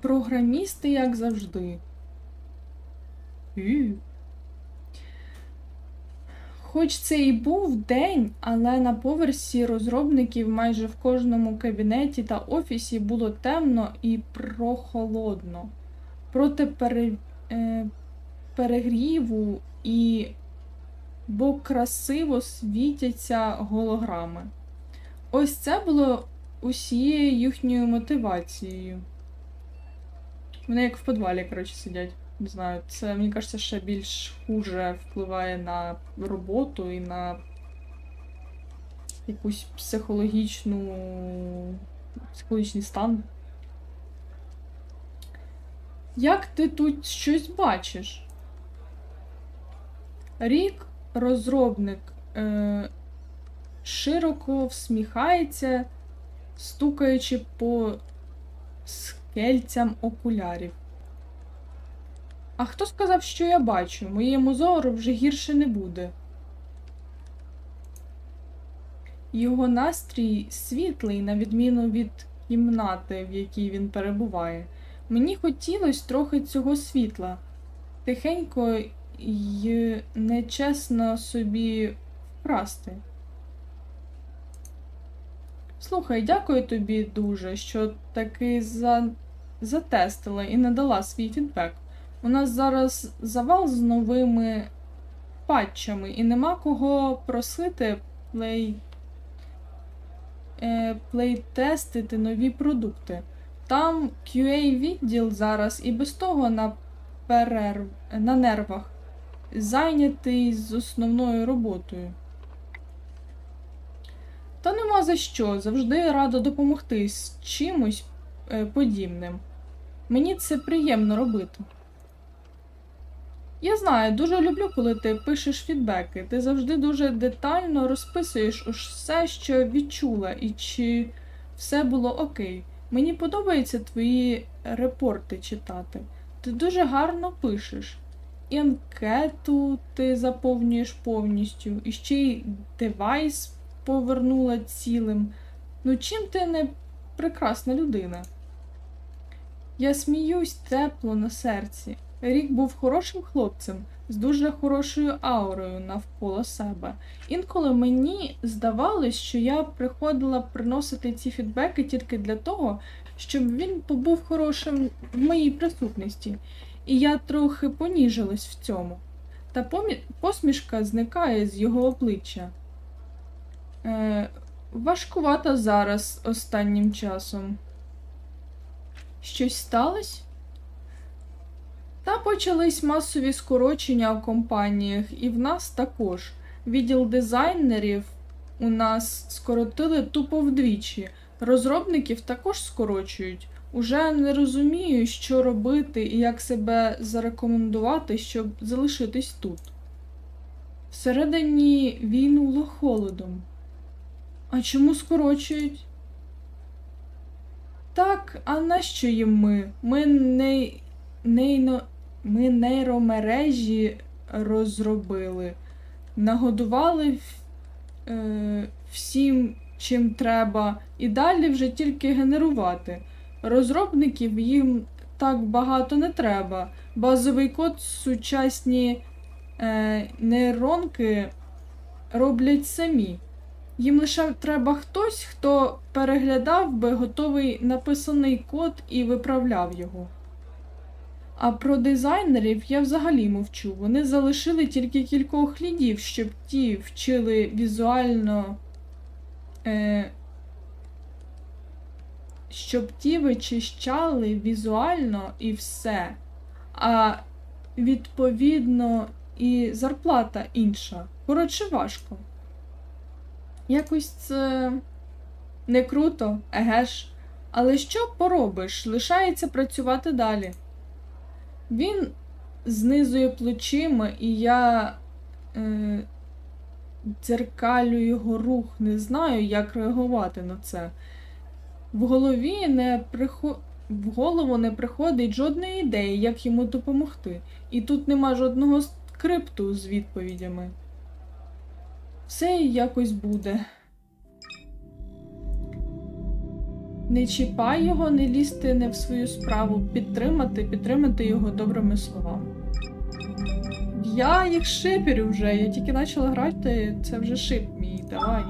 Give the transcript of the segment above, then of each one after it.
програмісти, як завжди. Ю. Хоч це і був день, але на поверсі розробників майже в кожному кабінеті та офісі було темно і прохолодно. Проти пере, е, перегріву і бо красиво світяться голограми. Ось це було усією їхньою мотивацією. Вони як в підвалі, коротше, сидять. Не знаю, це, мені кажеться, ще більш хуже впливає на роботу і на якусь психологічну психологічний стан. Як ти тут щось бачиш? Рік, розробник, е, широко всміхається, стукаючи по скельцям окулярів. А хто сказав, що я бачу? Моєму зору вже гірше не буде. Його настрій світлий, на відміну від кімнати, в якій він перебуває. Мені хотілося трохи цього світла. Тихенько й нечесно собі вкрасти. Слухай, дякую тобі дуже, що таки за... затестила і надала свій фідбек. У нас зараз завал з новими патчами, і нема кого просити плей... е, плейтестити нові продукти. Там QA-відділ зараз і без того на перерв... на нервах, зайнятий з основною роботою. Та нема за що, завжди рада допомогти з чимось е, подібним. Мені це приємно робити. Я знаю, дуже люблю, коли ти пишеш фідбеки. Ти завжди дуже детально розписуєш усе, що відчула, і чи все було окей. Мені подобаються твої репорти читати. Ти дуже гарно пишеш. І анкету ти заповнюєш повністю, і ще й девайс повернула цілим. Ну чим ти не прекрасна людина? Я сміюсь тепло на серці. Рік був хорошим хлопцем з дуже хорошою аурою навколо себе. Інколи мені здавалось, що я приходила приносити ці фідбеки тільки для того, щоб він побув хорошим в моїй присутності, і я трохи поніжилась в цьому. Та посмішка зникає з його обличчя. Е, важкувато зараз останнім часом. Щось сталося? Та почались масові скорочення в компаніях, і в нас також. Відділ дизайнерів у нас скоротили тупо вдвічі. Розробників також скорочують. Уже не розумію, що робити і як себе зарекомендувати, щоб залишитись тут. Всередині війнуло холодом. А чому скорочують? Так, а нащо їм ми? Ми не, нейно, ми нейромережі розробили, нагодували е, всім, чим треба, і далі вже тільки генерувати. Розробників їм так багато не треба. Базовий код сучасні е, нейронки роблять самі. Їм лише треба хтось, хто переглядав би готовий написаний код і виправляв його. А про дизайнерів я взагалі мовчу. Вони залишили тільки кількох лідів, щоб ті вчили візуально. Е, щоб ті вичищали візуально і все. А відповідно і зарплата інша. Коротше, важко. Якось це не круто, еге ж. Але що поробиш? Лишається працювати далі. Він знизує плечима, і я е, дзеркалю його рух, не знаю, як реагувати на це. В голові не прихо... в голову не приходить жодної ідеї, як йому допомогти. І тут нема жодного скрипту з відповідями. Все якось буде. Не чіпай його, не лізти не в свою справу, підтримати, підтримати його добрими словами. Я їх шиперю вже, я тільки почала грати, це вже шип мій, давай.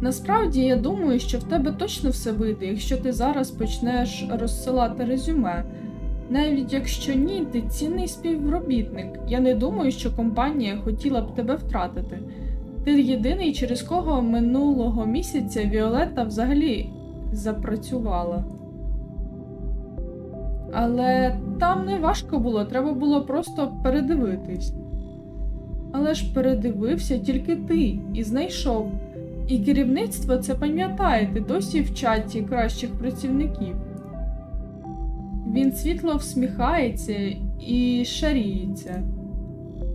Насправді я думаю, що в тебе точно все вийде, якщо ти зараз почнеш розсилати резюме. Навіть якщо ні, ти цінний співробітник. Я не думаю, що компанія хотіла б тебе втратити. Ти єдиний, через кого минулого місяця Віолетта взагалі запрацювала. Але там не важко було, треба було просто передивитись. Але ж передивився тільки ти і знайшов. І керівництво це пам'ятає, ти досі в чаті кращих працівників. Він світло всміхається і шаріється.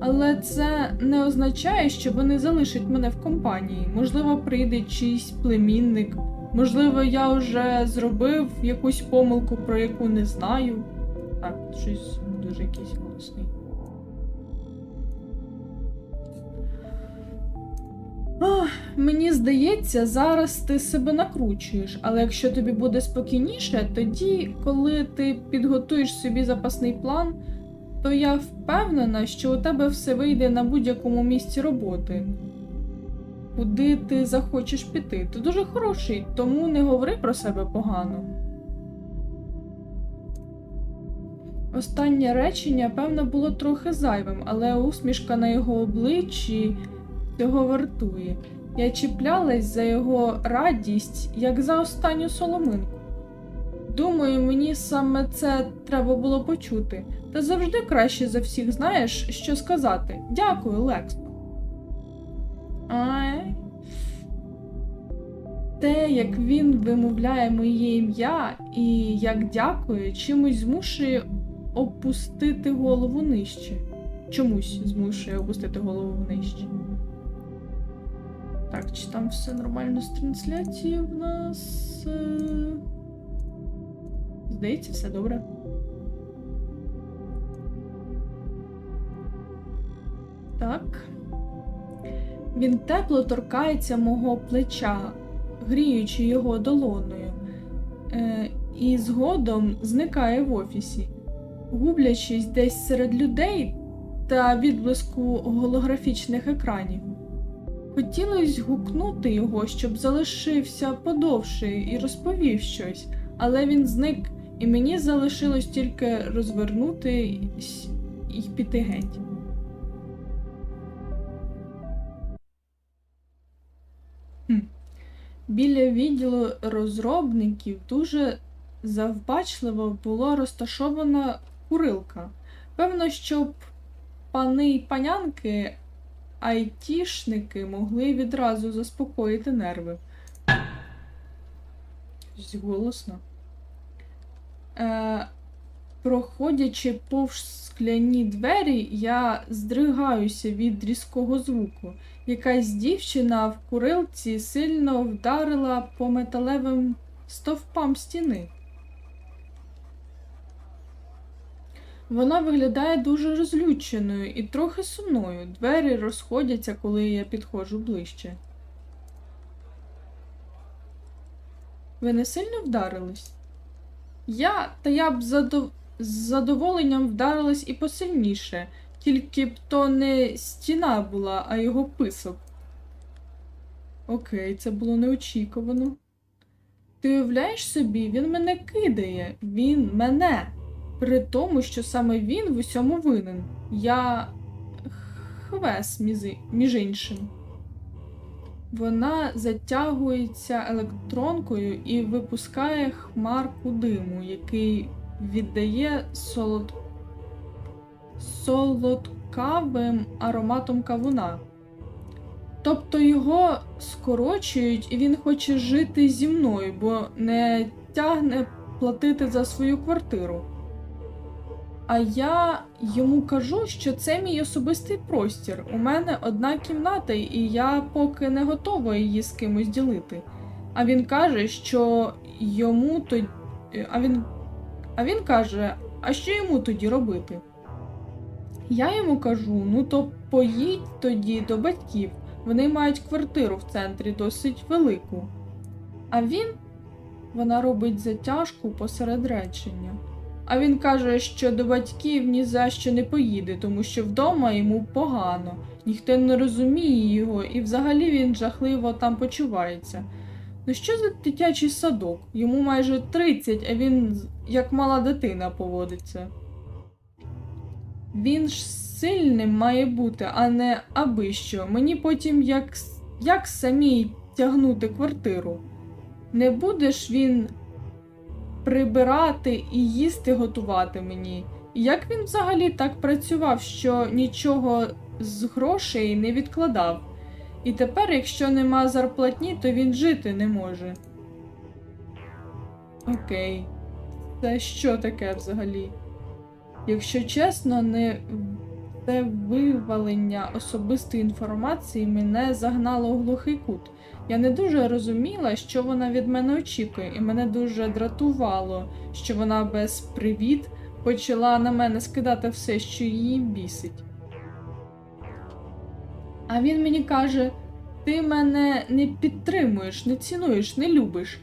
Але це не означає, що вони залишать мене в компанії. Можливо, прийде чийсь племінник. Можливо, я вже зробив якусь помилку, про яку не знаю. Так, щось дуже якийсь голосний. Ах, мені здається, зараз ти себе накручуєш, але якщо тобі буде спокійніше, тоді, коли ти підготуєш собі запасний план, то я впевнена, що у тебе все вийде на будь-якому місці роботи. Куди ти захочеш піти? Ти дуже хороший, тому не говори про себе погано. Останнє речення, певно, було трохи зайвим, але усмішка на його обличчі цього вартує. Я чіплялась за його радість, як за останню соломинку. Думаю, мені саме це треба було почути. Ти завжди краще за всіх знаєш, що сказати. Дякую, Лекс. Ай. Те, як він вимовляє моє ім'я і як дякує, чимось змушує опустити голову нижче. Чомусь змушує опустити голову нижче. Так, чи там все нормально з трансляцією в нас? Е, Здається, все добре. Так. Він тепло торкається мого плеча, гріючи його долоною, е, і згодом зникає в офісі, гублячись десь серед людей та відблиску голографічних екранів. Хотілося гукнути його, щоб залишився подовше і розповів щось, але він зник, і мені залишилось тільки розвернутись і піти геть. Біля відділу розробників дуже завбачливо була розташована курилка. Певно, щоб пани й панянки айтішники могли відразу заспокоїти нерви. Голосно. Е, проходячи повз скляні двері, я здригаюся від різкого звуку. Якась дівчина в курилці сильно вдарила по металевим стовпам стіни. Вона виглядає дуже розлюченою і трохи сумною. Двері розходяться, коли я підходжу ближче. Ви не сильно вдарились? Я, та я б задов... з задоволенням вдарилась і посильніше, тільки б то не стіна була, а його писок. Окей, це було неочікувано. Ти уявляєш собі, він мене кидає, він мене. При тому, що саме він в усьому винен. Я хвес між іншим. Вона затягується електронкою і випускає хмарку диму, який віддає солод... солодкавим ароматом кавуна. Тобто його скорочують, і він хоче жити зі мною, бо не тягне платити за свою квартиру. А я йому кажу, що це мій особистий простір. У мене одна кімната, і я поки не готова її з кимось ділити. А він каже, що йому то. А він. А він каже, а що йому тоді робити? Я йому кажу: ну то поїдь тоді до батьків, Вони мають квартиру в центрі досить велику. А він. Вона робить затяжку посеред речення. А він каже, що до батьків ні за що не поїде, тому що вдома йому погано, ніхто не розуміє його, і взагалі він жахливо там почувається. Ну що за дитячий садок? Йому майже 30, а він як мала дитина поводиться. Він ж сильним має бути, а не аби що. Мені потім як, як самій тягнути квартиру. Не будеш він прибирати і їсти готувати мені. Як він взагалі так працював, що нічого з грошей не відкладав? І тепер, якщо нема зарплатні, то він жити не може. Окей. Це що таке взагалі? Якщо чесно, не це вивалення особистої інформації мене загнало у глухий кут. Я не дуже розуміла, що вона від мене очікує, і мене дуже дратувало, що вона без привіт почала на мене скидати все, що її бісить. А він мені каже: ти мене не підтримуєш, не цінуєш, не любиш.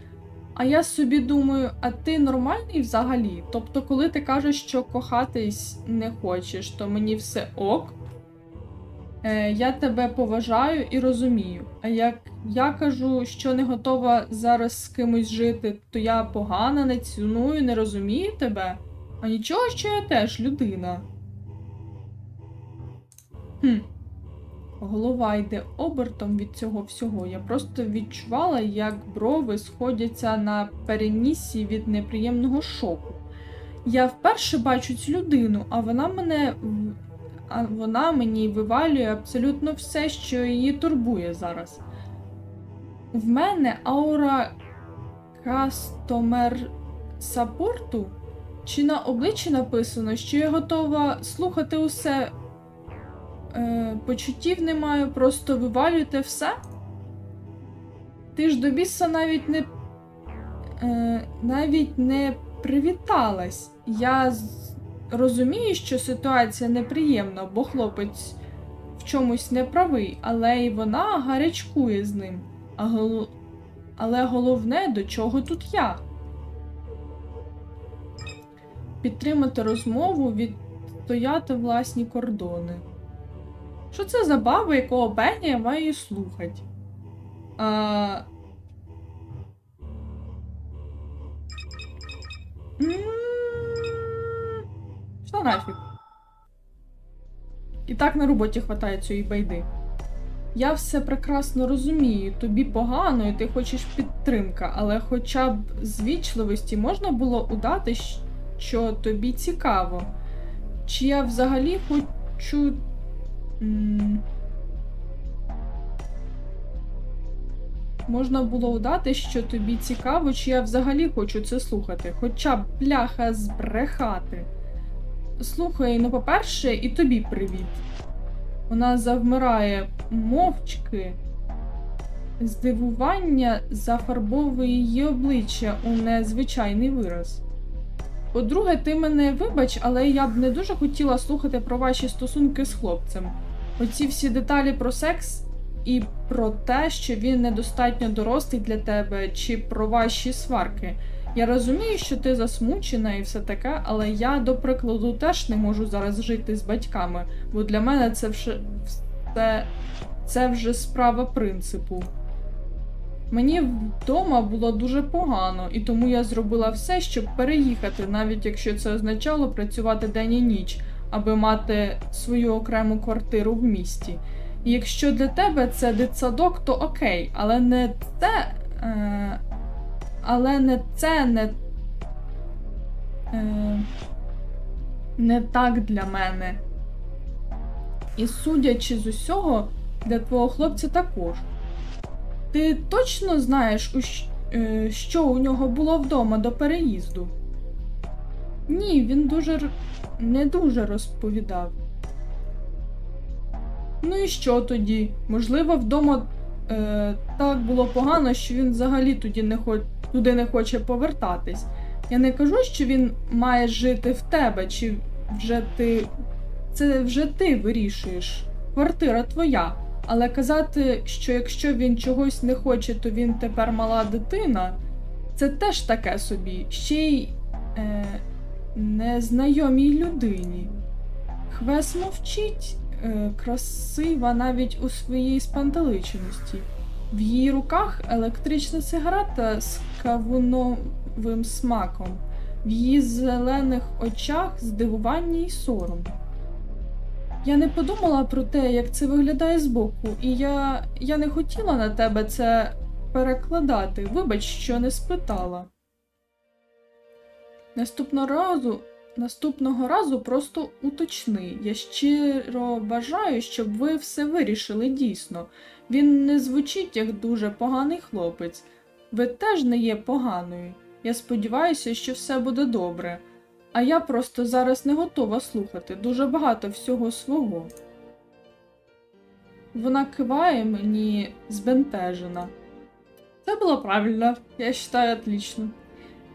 А я собі думаю, а ти нормальний взагалі? Тобто, коли ти кажеш, що кохатись не хочеш, то мені все ок. Е, я тебе поважаю і розумію. А як я кажу, що не готова зараз з кимось жити, то я погана, не ціную, не розумію тебе. А нічого, що я теж людина. Хм. Голова йде обертом від цього всього. Я просто відчувала, як брови сходяться на перенісі від неприємного шоку. Я вперше бачу цю людину, а вона мене а вона мені вивалює абсолютно все, що її турбує зараз. В мене аура кастомер саппорту? Чи на обличчі написано, що я готова слухати усе е, почуттів не маю, просто вивалюєте все? Ти ж до біса навіть не е, навіть не привіталась. Я розумію, що ситуація неприємна, бо хлопець в чомусь не правий, але й вона гарячкує з ним. А гол... Але головне, до чого тут я? Підтримати розмову, відстояти власні кордони. Що це за баба, якого Беня я маю слухати? А... Що нафіг? І так на роботі хватає цієї байди. Я все прекрасно розумію, тобі погано, і ти хочеш підтримка, але хоча б з вічливості можна було удати, що тобі цікаво. Чи я взагалі хочу. Можна було удати, що тобі цікаво, чи я взагалі хочу це слухати, хоча б пляха збрехати. Слухай, ну, по-перше, і тобі привіт. Вона завмирає мовчки. Здивування зафарбовує її обличчя у незвичайний вираз. По-друге, ти мене вибач, але я б не дуже хотіла слухати про ваші стосунки з хлопцем. Оці всі деталі про секс і про те, що він недостатньо дорослий для тебе, чи про ваші сварки. Я розумію, що ти засмучена і все таке, але я, до прикладу, теж не можу зараз жити з батьками, бо для мене це вже це, це вже справа принципу. Мені вдома було дуже погано, і тому я зробила все, щоб переїхати, навіть якщо це означало працювати день і ніч, аби мати свою окрему квартиру в місті. І якщо для тебе це дитсадок, то окей, але не це. Е, але не це не. Е, не так для мене. І судячи з усього, для твого хлопця також. Ти точно знаєш, е, що у нього було вдома до переїзду? Ні, він дуже не дуже розповідав. Ну і що тоді? Можливо, вдома е, так було погано, що він взагалі тоді не хо... туди не хоче повертатись. Я не кажу, що він має жити в тебе, чи вже ти. Це вже ти вирішуєш. Квартира твоя. Але казати, що якщо він чогось не хоче, то він тепер мала дитина, це теж таке собі, ще й е, незнайомій людині. Хвес мовчить, е, красива навіть у своїй спантеличеності. В її руках електрична сигарета з кавуновим смаком, в її зелених очах здивування й сором. Я не подумала про те, як це виглядає збоку, і я, я не хотіла на тебе це перекладати. Вибач, що не спитала. Наступного разу, наступного разу просто уточни. Я щиро бажаю, щоб ви все вирішили дійсно. Він не звучить як дуже поганий хлопець. Ви теж не є поганою. Я сподіваюся, що все буде добре. А я просто зараз не готова слухати дуже багато всього свого. Вона киває мені збентежена. Це було правильно, я вважаю, отлично.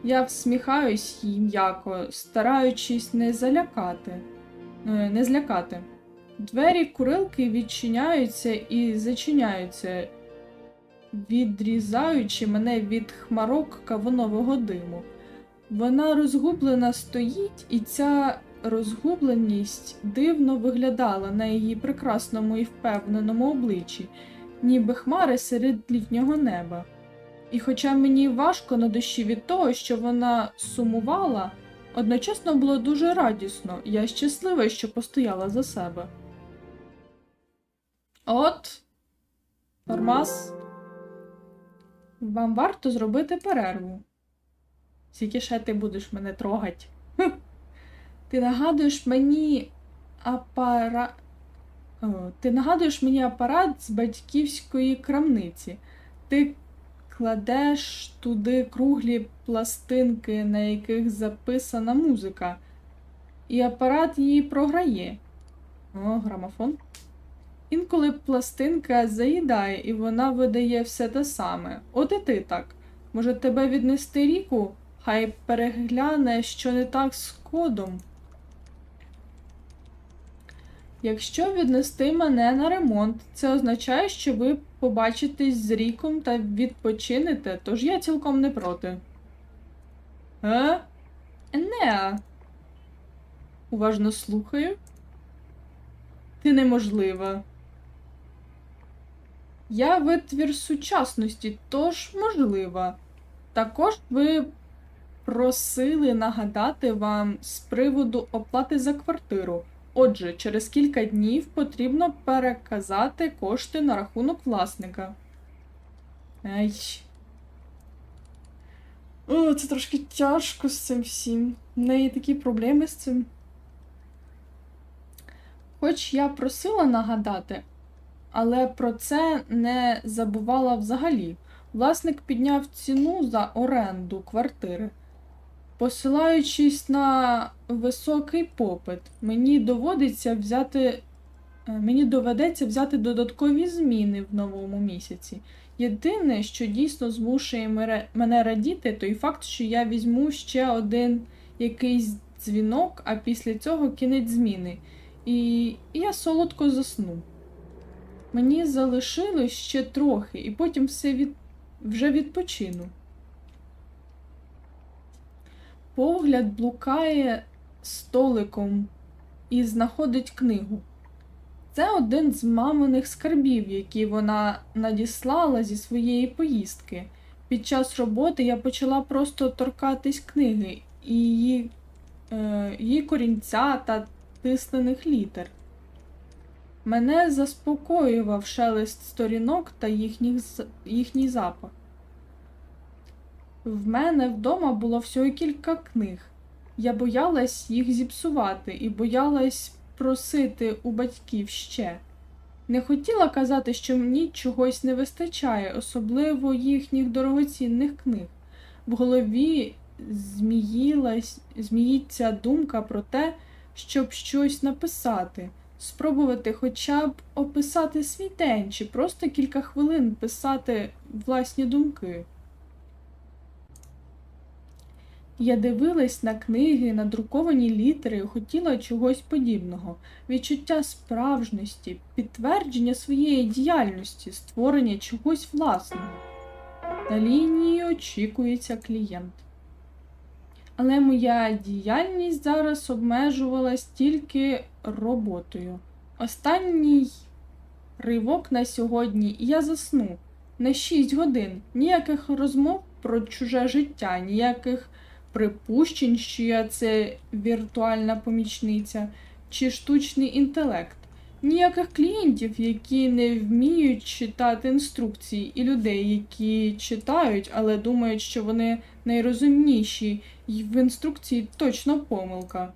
Я всміхаюсь їй м'яко, стараючись не залякати, е, не злякати. Двері курилки відчиняються і зачиняються, відрізаючи мене від хмарок кавунового диму. Вона розгублена стоїть, і ця розгубленість дивно виглядала на її прекрасному і впевненому обличчі, ніби хмари серед літнього неба. І хоча мені важко на душі від того, що вона сумувала, одночасно було дуже радісно, я щаслива, що постояла за себе. От, Нормас, вам варто зробити перерву. Скільки ще ти будеш мене трогать? Ти нагадуєш мені апара... О, ти нагадуєш мені апарат з батьківської крамниці. Ти кладеш туди круглі пластинки, на яких записана музика, і апарат її програє. О, грамофон. Інколи пластинка заїдає, і вона видає все те саме. От і ти так. Може, тебе віднести ріку? Хай перегляне, що не так з кодом. Якщо віднести мене на ремонт, це означає, що ви побачитесь з ріком та відпочинете, тож я цілком не проти. Е? Не. Уважно слухаю. Ти неможлива. Я витвір сучасності, тож можлива. Також ви просили нагадати вам з приводу оплати за квартиру. Отже, через кілька днів потрібно переказати кошти на рахунок власника. Ай. О, це трошки тяжко з цим всім. В неї такі проблеми з цим. Хоч я просила нагадати, але про це не забувала взагалі. Власник підняв ціну за оренду квартири. Посилаючись на високий попит, мені доводиться взяти. е, Мені доведеться взяти додаткові зміни в новому місяці. Єдине, що дійсно змушує мене- радіти, той факт, що я візьму ще один якийсь дзвінок, а після цього кінець зміни. І і я солодко засну. Мені залишилось ще трохи, і потім все від... вже відпочину. Погляд блукає столиком і знаходить книгу. Це один з маминих скарбів, які вона надіслала зі своєї поїздки. Під час роботи я почала просто торкатись книги і її, е, її корінця та тиснених літер. Мене заспокоював шелест сторінок та їхніх, їхній запах. В мене вдома було всього кілька книг. Я боялась їх зіпсувати і боялась просити у батьків ще. Не хотіла казати, що мені чогось не вистачає, особливо їхніх дорогоцінних книг. В голові зміїлась, зміїться думка про те, щоб щось написати, спробувати хоча б описати свій день чи просто кілька хвилин писати власні думки. Я дивилась на книги, на друковані літери хотіла чогось подібного, відчуття справжності, підтвердження своєї діяльності, створення чогось власного. На лінії очікується клієнт. Але моя діяльність зараз обмежувалась тільки роботою. Останній ривок на сьогодні, я засну на 6 годин. Ніяких розмов про чуже життя, ніяких припущень, що я це віртуальна помічниця чи штучний інтелект. Ніяких клієнтів, які не вміють читати інструкції, і людей, які читають, але думають, що вони найрозумніші, і в інструкції точно помилка.